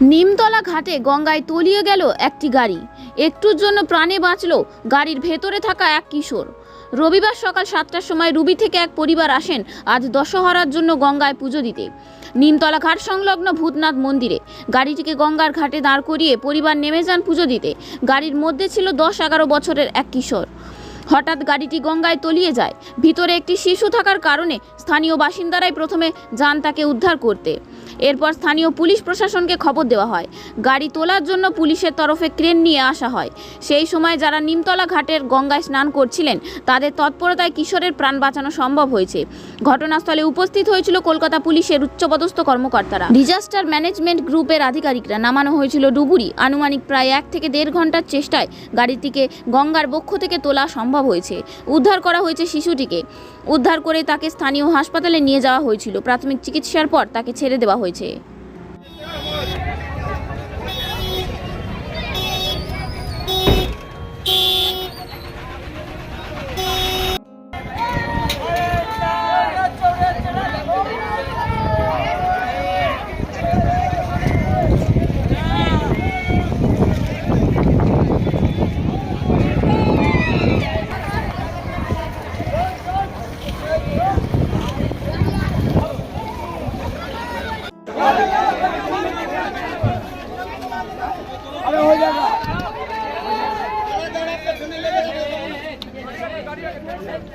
নিমতলা ঘাটে গঙ্গায় তলিয়ে গেল একটি গাড়ি। একটুর জন্য প্রাণে বাঁচল গাড়ির ভেতরে থাকা এক কিশোর। রবিবার সকাল সাতটার সময় রুবি থেকে এক পরিবার আসেন আজ দশহরার জন্য গঙ্গায় পুজো দিতে। নিমতলা ঘাট সংলগ্ন ভূতনাথ মন্দিরে। গাড়িটিকে গঙ্গার ঘাটে দাঁড় করিয়ে পরিবার নেমে যান পুজো দিতে। গাড়ির মধ্যে ছিল দশ এগারো বছরের এক কিশোর। হঠাৎ গাড়িটি গঙ্গায় তলিয়ে যায়। ভিতরে একটি শিশু থাকার কারণে স্থানীয় বাসিন্দারাই প্রথমে যান তাকে উদ্ধার করতে। এরপর স্থানীয় পুলিশ প্রশাসনকে খবর দেওয়া হয়। গাড়ি তোলার জন্য পুলিশের তরফে ক্রেন নিয়ে আসা হয়। সেই সময় যারা নিমতলা ঘাটের গঙ্গায় স্নান করছিলেন, তাদের তৎপরতায় কিশোরের প্রাণ বাঁচানো সম্ভব হয়েছে। ঘটনাস্থলে উপস্থিত হয়েছিল কলকাতা পুলিশের উচ্চপদস্থ কর্মকর্তারা। ডিজাস্টার ম্যানেজমেন্ট গ্রুপের আধিকারিকরা। নামানো হয়েছিল ডুবুরি। আনুমানিক প্রায় এক থেকে দেড় ঘণ্টার চেষ্টায় গাড়িটিকে গঙ্গার বক্ষ থেকে তোলা সম্ভব হয়েছে। উদ্ধার করা হয়েছে শিশুটিকে। উদ্ধার করে তাকে স্থানীয় হাসপাতালে নিয়ে যাওয়া হয়েছিল। প্রাথমিক চিকিৎসার পর তাকে ছেড়ে দেওয়া হয়েছে।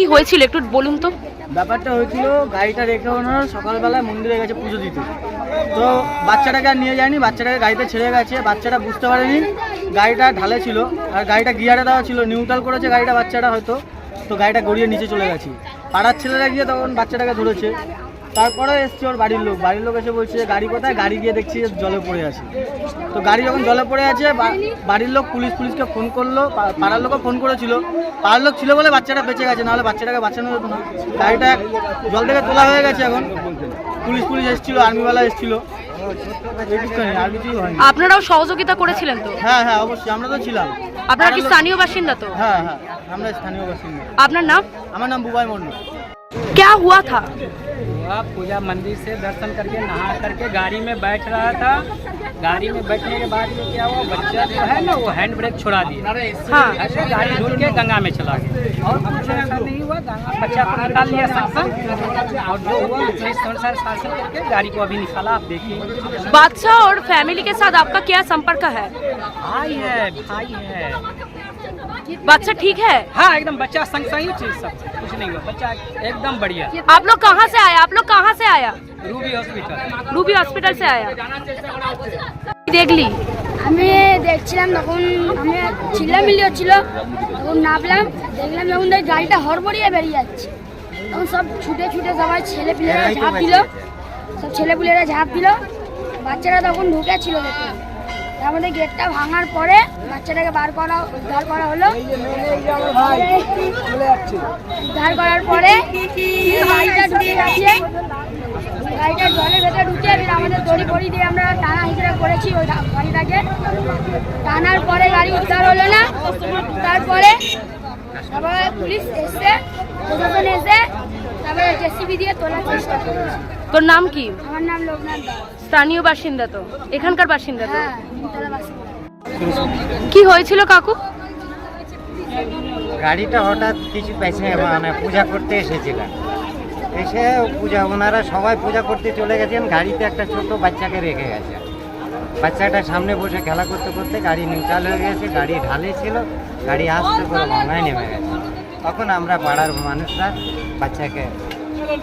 কি হয়েছিল একটু বলুন তো? ব্যাপারটা হয়েছিল, গাড়িটা রেখে ওনার সকালবেলায় মন্দিরে গেছে পুজো দিতে। তো বাচ্চাটাকে আর নিয়ে যায়নি, বাচ্চাটাকে গাড়িতে ছেড়ে গেছে, বাচ্চাটা বুঝতে পারেনি। গাড়িটা ঢালে ছিল, আর গাড়িটা গিয়ারে দেওয়া ছিল, নিউট্রাল করেছে গাড়িটা বাচ্চাটা হয়তো। তো গাড়িটা গড়িয়ে নিচে চলে গেছে। পাড়ার ছেলেরা গিয়ে তখন বাচ্চাটাকে ধরেছে। তারপরে এসছে ওর বাড়ির লোক বাড়ির লোক এসে বলছে গাড়ি কোথায় গাড়ি গিয়ে দেখছি যে জলে পড়ে আছে তো গাড়ি যখন জলে পড়ে আছে বা- বাড়ির লোক পুলিশ পুলিশকে ফোন করলো পা- পাড়ার লোকও ফোন করেছিল পাড়ার লোক ছিল বলে বাচ্চাটা বেঁচে গেছে নাহলে বাচ্চাটাকে বাঁচানো যেত না গাড়িটা জল থেকে তোলা হয়ে গেছে এখন পুলিশ পুলিশ এসেছিল আর্মিওয়ালা এসেছিল এইটুকুখানি, আর কিছুই হয়নি আপনারাও সহযোগিতা করেছিলেন তো হ্যাঁ হ্যাঁ অবশ্যই আমরা তো ছিলাম আপনারা কি পাড়ার লোক- স্থানীয় বাসিন্দা তো হ্যাঁ হ্যাঁ আমরা স্থানীয় বাসিন্দা আপনার নাম আমার নাম বুবাই মন্ডল क्या हुआ था पूजा मंदिर से दर्शन करके नहा करके गाड़ी में बैठ रहा था। गाड़ी में बैठने के बाद में क्या हुआ? बच्चा जो है ना वो हैंड ब्रेक छोड़ा दिया। हाँ। ऐसे गाड़ी ढूंढ के गंगा में चला गया। और कुछ ऐसा नहीं हुआ गंगा बच्चा को निकाल लिया शासन और जो हुआ अनुसार शासन करके गाड़ी को अभी निकाला आप देखिए। बादशाह और फैमिली के साथ आपका क्या संपर्क है? भाई है भाई है। बादशाह ठीक है? हाँ एकदम बच्चा संग सही चीज़ सब कुछ नहीं हुआ। बच्चा एकदम बढ़िया। आप लोग कहाँ से आया आप लोग कहाँ से आया? रूबी हॉस्पिटल रूबी हॉस्पिटल से आया দেখলি আমি দেখছিলাম তখন আমি চিল্লামিল্লি হচ্ছিল তখন নামলাম দেখলাম যখন দেখি গাড়িটা হড়বড়িয়ে বেরিয়ে যাচ্ছে তখন সব ছুটে ছুটে সবাই ছেলে পিলেরা ঝাঁপ দিল সব ছেলে পিলেরা ঝাঁপ দিল বাচ্চারা তখন ঢুকেছিল দেখলাম তার মধ্যে গেটটা ভাঙার পরে বাচ্চাটাকে বার করা উদ্ধার করা হলো উদ্ধার করার পরে গাড়িটা ঢুকে গেছে গাড়িটা জলের ভেতরে ঢুকে আমাদের দড়ি ফড়ি দিয়ে আমরা টানা হিসেবে করেছি ওই গাড়িটাকে টানার পরে গাড়ি উদ্ধার হলো না। তারপরে তারপরে পুলিশ এসে প্রশাসন এসে তারপরে জেসিবি দিয়ে তোলার চেষ্টা করেছে। তোর নাম কি? আমার নাম লোকনাথ দাস। স্থানীয় বাসিন্দা তো? এখানকার বাসিন্দা তো? হ্যাঁ কি হয়েছিল কাকু? গাড়িটা হঠাৎ কিছু পেছে মানে পূজা করতে এসেছিলেন এসে পূজা ওনারা সবাই পূজা করতে চলে গেছেন গাড়িতে একটা ছোট বাচ্চাকে রেখে গেছে। বাচ্চাটা সামনে বসে খেলা করতে করতে গাড়ি নিউট্রাল হয়ে গেছে গাড়ি ঢালে ছিল গাড়ি আসতে করে ভাঙায় নেমে গেছে। তখন আমরা পাড়ার মানুষরা বাচ্চাকে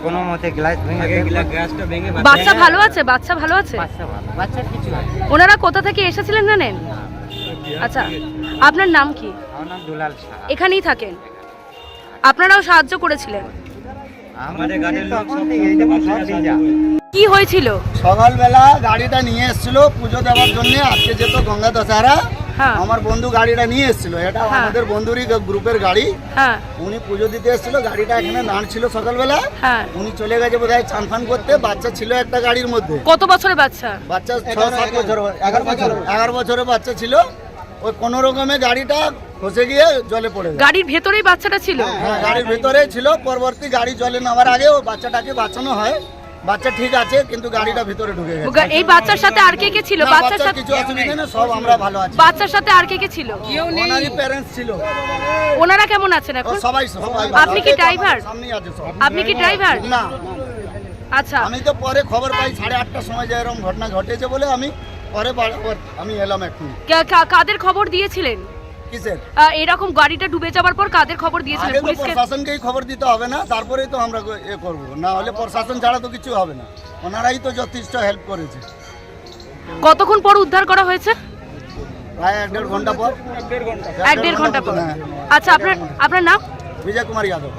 কোনো মতে গ্লাস ভেঙে বাচ্চা ভালো আছে? বাচ্চা ভালো আছে? বাচ্চা ভালো কিছু ওনারা কোথা থেকে এসেছিলেন জানেন? আচ্ছা আপনার নাম কি? আমার নাম দুলাল শাহ এখানেই থাকেন? আপনারাও সাহায্য করেছিলেন? কি হয়েছিল? সকালবেলা গাড়িটা নিয়ে এসেছিল পুজো দেওয়ার জন্য আজকে যেত গঙ্গা দশহারা হ্যাঁ। আমার বন্ধু গাড়িটা নিয়ে এসেছিল এটা হ্যাঁ। আমাদের বন্ধুরই গ্রুপের গাড়ি। হ্যাঁ। উনি পুজো দিতে এসেছিল গাড়িটা এখানে দাঁড় ছিল সকালবেলা। হ্যাঁ। উনি চলে গেছে বোধহয় চান ফান করতে বাচ্চা ছিল একটা গাড়ির মধ্যে। কত বছরের বাচ্চা? বাচ্চা ছ সাত বছর। এগারো বছর এগারো বছরের বাচ্চা ছিল। ওই কোনো রকমে গাড়িটা খসে গিয়ে জলে পড়ে গেছে গাড়ির ভেতরেই বাচ্চাটা ছিল? হ্যাঁ গাড়ির ভিতরে ছিল। পরবর্তী গাড়ি জলে নামার আগে ও বাচ্চাটাকে বাঁচানো হয়। বাচ্চা ঠিক আছে কিন্তু গাড়িটা ভিতরে ঢুকে গেছে। এই বাচ্চার সাথে আর কে কে ছিল? বাচ্চার সাথে কিছু অসুবিধা নেই সব আমরা ভালো আছি। বাচ্চার সাথে আর কে কে ছিল? কেউ নেই। ওনারই প্যারেন্টস ছিল। ওনারা কেমন আছেন এখন? সবাই সবাই আপনি কি ড্রাইভার সামনেই আছে সব। আপনি কি ড্রাইভার না। আচ্ছা। আমি তো পরে খবর পাই সাড়ে আটটার সময় যে এরকম ঘটনা ঘটেছে বলে আমি পরে আমি এলাম এখন। কা- কা- কাদের খবর দিয়েছিলেন? কিসের? এরকম গাড়িটা ডুবে যাওয়ার পর কাদের খবর দিয়েছিলেন? পুলিশকে প্রশাসনকেই খবর দিতে হবে না তারপরেই তো আমরা এ করব। না হলে প্রশাসন ছাড়া তো কিছু হবে না। ওনারাই তো যথেষ্ট হেল্প করেছে। কতক্ষণ পর উদ্ধার করা হয়েছে? প্রায় এক দেড় ঘণ্টা পর। এক দেড় ঘণ্টা পর। হ্যাঁ। আচ্ছা আপনার আপনার নাম? বিজয় কুমার যাদব।